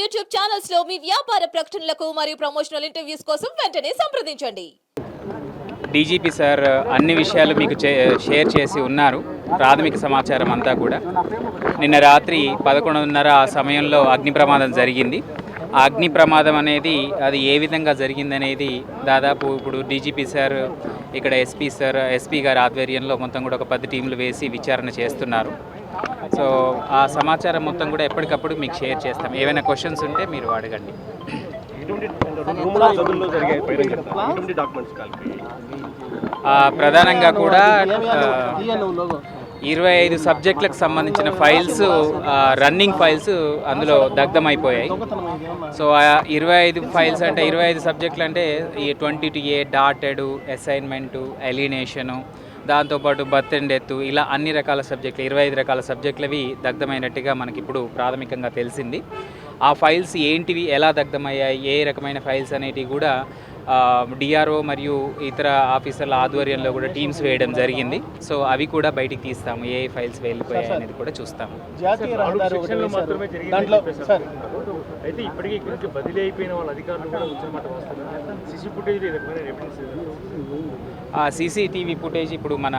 YouTube ఛానల్స్లో మీ వ్యాపార ప్రకటనలకు మరియు ప్రమోషనల్ ఇంటర్వ్యూస్ కోసం వెంటనే సంప్రదించండి. డీజీపీ సార్ అన్ని విషయాలు మీకు చే- షేర్ చేసి ఉన్నారు. ప్రాథమిక సమాచారం అంతా కూడా. నిన్న రాత్రి పదకొండున్నర ఆ సమయంలో అగ్ని ప్రమాదం జరిగింది. ఆ అగ్ని ప్రమాదం అనేది అది ఏ విధంగా జరిగిందనేది దాదాపు ఇప్పుడు డీజీపీ సార్ ఇక్కడ ఎస్పీ సార్ ఎస్పీ గారి ఆధ్వర్యంలో మొత్తం కూడా ఒక పది టీంలు వేసి విచారణ చేస్తున్నారు. సో ఆ సమాచారం మొత్తం కూడా ఎప్పటికప్పుడు మీకు షేర్ చేస్తాం. ఏమైనా క్వశ్చన్స్ ఉంటే మీరు అడగండి. ప్రధానంగా కూడా ఇరవై ఐదు సబ్జెక్టులకు సంబంధించిన ఫైల్స్ రన్నింగ్ ఫైల్స్ అందులో దగ్ధమైపోయాయి. సో ఆ ఇరవై ఐదు ఫైల్స్ అంటే ఇరవై ఐదు సబ్జెక్టులు అంటే ఈ twenty two A dotted assignment alienation దాంతోపాటు బర్త్ అండ్ డెత్ ఇలా అన్ని రకాల సబ్జెక్టులు ఇరవై ఐదు రకాల సబ్జెక్టులవి దగ్ధమైనట్టుగా మనకి ఇప్పుడు ప్రాథమికంగా తెలిసింది. ఆ ఫైల్స్ ఏంటివి ఎలా దగ్ధమయ్యాయి ఏ రకమైన ఫైల్స్ అనేటివి కూడా డిఆర్ఓ మరియు ఇతర ఆఫీసర్ల ఆధ్వర్యంలో కూడా టీమ్స్ వేయడం జరిగింది. సో అవి కూడా బయటికి తీస్తాము. ఏ ఫైల్స్ వెళ్ళిపోయాయి అనేది కూడా చూస్తాము. అయితే ఇప్పటికీ ఇక్కడి నుంచి బదిలీ అయిపోయిన వాళ్ళ అధికారులు కూడా వచ్చారన్నమాట వాస్తవం. సిసి ఫుటేజ్ ఆ సీసీటీవీ ఫుటేజ్ ఇప్పుడు మన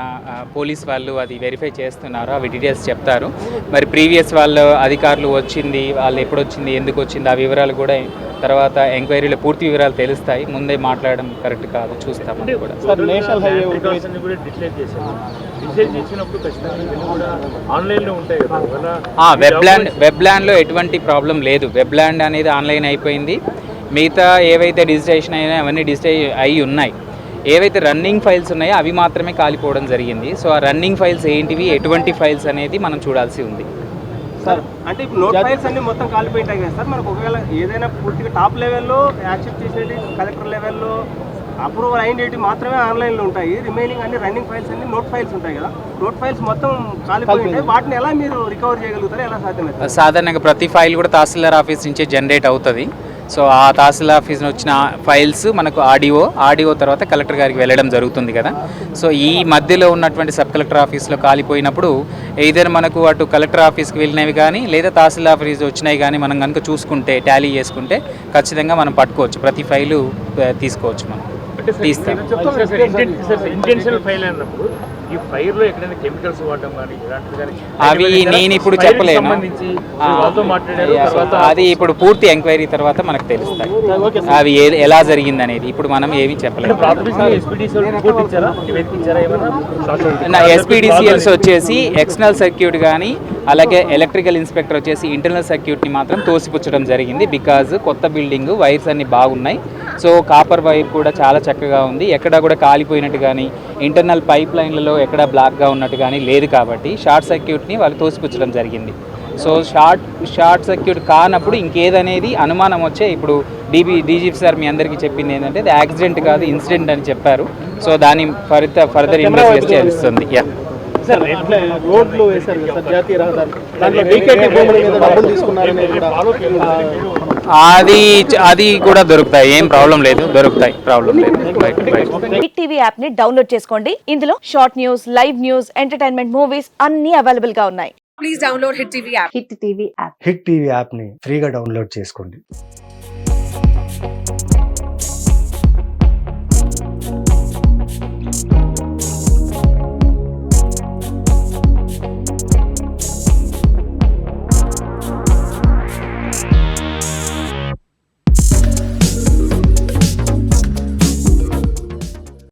పోలీస్ వాళ్ళు అది వెరిఫై చేస్తున్నారు అవి డీటెయిల్స్ చెప్తారు. మరి ప్రీవియస్ వాళ్ళు అధికారులు వచ్చింది వాళ్ళు ఎప్పుడు వచ్చింది ఎందుకు వచ్చింది ఆ వివరాలు కూడా తర్వాత ఎంక్వైరీలో పూర్తి వివరాలు తెలుస్తాయి. ముందే మాట్లాడడం కరెక్ట్ కాదు. కూడా. కదా. అందువల్ల వెబ్ ల్యాండ్ వెబ్ ల్యాండ్లో ఎటువంటి ప్రాబ్లం లేదు. వెబ్ ల్యాండ్ అనేది ఆన్లైన్ అయిపోయింది. మిగతా ఏవైతే డిజిటేషన్ అయినాయో అవన్నీ డిజిటైజ్ అయి ఉన్నాయి. ఏవైతే రన్నింగ్ ఫైల్స్ ఉన్నాయో అవి మాత్రమే కాలిపోవడం జరిగింది. సో ఆ రన్నింగ్ ఫైల్స్ ఏంటివి? ఎటువంటి ఫైల్స్ అనేది మనం చూడాల్సి ఉంది. సార్ అంటే ఇప్పుడు నోట్ ఫైల్స్ అన్ని మొత్తం కాలిపోయింటాయి కదా సార్ మనకు ఒకవేళ ఏదైనా పూర్తిగా టాప్ లెవెల్లో యాక్సెప్ట్ చేసేది కలెక్టర్ లెవెల్లో అప్రూవల్ అయినవి మాత్రమే ఆన్లైన్లో ఉంటాయి. రిమైనింగ్ అన్ని రన్నింగ్ ఫైల్స్ అన్ని నోట్ ఫైల్స్ ఉంటాయి కదా. నోట్ ఫైల్స్ మొత్తం కాలిపోయి వాటిని ఎలా మీరు రికవర్ చేయగలుగుతారు? ఎలా సాధ్యమవుతుంది? సాధారణంగా ప్రతి ఫైల్ కూడా తహసీల్దార్ ఆఫీస్ నుంచే జనరేట్ అవుతుంది. సో ఆ తహసీల్దార్ ఆఫీస్ నుంచి వచ్చిన ఫైల్స్ మనకు ఆడియో ఆడియో తర్వాత కలెక్టర్ గారికి వెళ్ళడం జరుగుతుంది కదా. సో ఈ మధ్యలో ఉన్నటువంటి సబ్ కలెక్టర్ ఆఫీస్లో కాలిపోయినప్పుడు ఏదైనా మనకు అటు కలెక్టర్ ఆఫీస్కి వెళ్ళినవి కానీ లేదా తహసీల్దార్ ఆఫీస్ వచ్చినవి కానీ మనం కనుక చూసుకుంటే టాలీ చేసుకుంటే ఖచ్చితంగా మనం పట్టుకోవచ్చు. ప్రతి ఫైలు తీసుకోవచ్చు మనం. తీస్తాం. ఈ ఫైర్లో ఎక్కడైనా కెమికల్స్ వాడడం కానీ ఇలాంటివి కానీ అవి నేను ఇప్పుడు చెప్పలేను. అది ఇప్పుడు పూర్తి ఎంక్వైరీ తర్వాత మనకు తెలుస్తాయి. అవి ఎలా జరిగింది అనేది ఇప్పుడు మనం ఏమీ చెప్పలేము. ఎస్పీడీసీఎల్స్ వచ్చేసి ఎక్స్టర్నల్ సర్క్యూట్ కానీ అలాగే ఎలక్ట్రికల్ ఇన్స్పెక్టర్ వచ్చేసి ఇంటర్నల్ సర్క్యూట్ని మాత్రం తోసిపుచ్చడం జరిగింది బికాజ్ కొత్త బిల్డింగ్ వైర్స్ అన్ని బాగున్నాయి. సో కాపర్ వైర్ కూడా చాలా చక్కగా ఉంది. ఎక్కడ కూడా కాలిపోయినట్టు కానీ ఇంటర్నల్ పైప్ లైన్లలో ఎక్కడ బ్లాక్గా ఉన్నట్టు కానీ లేదు కాబట్టి షార్ట్ సర్క్యూట్ని వాళ్ళు తోసిపుచ్చడం జరిగింది. సో షార్ట్ షార్ట్ సర్క్యూట్ కానప్పుడు ఇంకేదనేది అనుమానం వచ్చే ఇప్పుడు డీబీ డీజీపీ సార్ మీ అందరికీ చెప్పింది ఏంటంటే ఇది యాక్సిడెంట్ కాదు ఇన్సిడెంట్ అని చెప్పారు. సో దాని ఫర్దర్ ఫర్దర్ ఇన్వెస్టిగేషన్ చేస్తుంది. యా. సార్ రోడ్లు వేశారు సార్ జాతీయ రహదారి. దాంట్లో డీకేటీ భూముల మీద డబ్బులు తీసుకున్నారని కూడా అది అది కూడా దొరుకుతాయి ఏం ప్రాబ్లం లేదు దొరుకుతాయి ప్రాబ్లం లేదు. హిట్ టీవీ యాప్ని డౌన్లోడ్ చేసుకోండి. ఇందులో short news live news entertainment movies అన్ని అవైలబుల్గా ఉన్నాయి. హిట్ టీవీ యాప్ని ఫ్రీగా డౌన్లోడ్ చేసుకోండి.